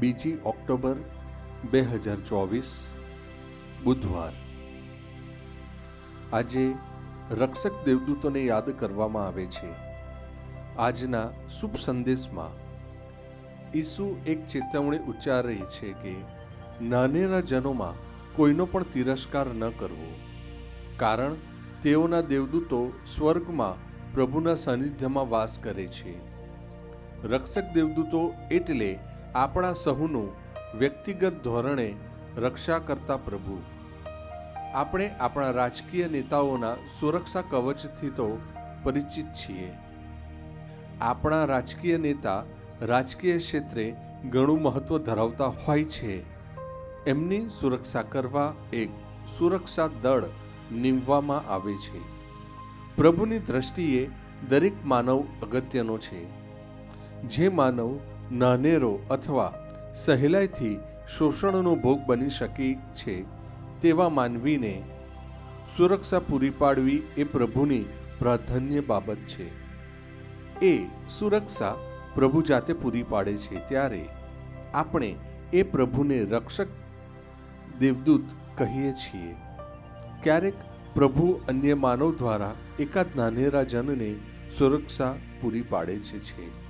બીજી ઓક્ટોબર બે હજાર ચોવીસ, બુધવાર. આજે રક્ષક દેવદૂતોને યાદ કરવામાં આવે છે. આજના શુભ સંદેશમાં ઈસુ એક ચેતવણી ઉચ્ચારી છે કે, નાનેરા જનોમાં કોઈનો પણ તિરસ્કાર ન કરવો, કારણ તેઓના દેવદૂતો સ્વર્ગમાં પ્રભુના સાનિધ્યમાં વાસ કરે છે. રક્ષક દેવદૂતો એટલે આપણા સહુનું વ્યક્તિગત ધોરણે રક્ષા કરતા પ્રભુ. આપણે આપણા રાજકીય નેતાઓના સુરક્ષા કવચથી તો પરિચિત છીએ. આપણા રાજકીય નેતા રાજકીય ક્ષેત્રે ઘણું મહત્વ ધરાવતા હોય છે. એમની સુરક્ષા કરવા એક સુરક્ષા દળ નીમવામાં આવે છે. પ્રભુની દ્રષ્ટિએ દરેક માનવ અગત્યનો છે. જે માનવ નાનેરો અથવા સહેલાઈથી શોષણનો ભોગ બની શકે છે તેવા માનવીને સુરક્ષા પૂરી પાડવી એ પ્રભુની પ્રાધાન્ય બાબત છે. એ સુરક્ષા પ્રભુ જાતે પૂરી પાડે છે ત્યારે આપણે એ પ્રભુને રક્ષક દેવદૂત કહીએ છીએ. ક્યારેક પ્રભુ અન્ય માનવ દ્વારા એકાદ નાનેરા જનને સુરક્ષા પૂરી પાડે છે.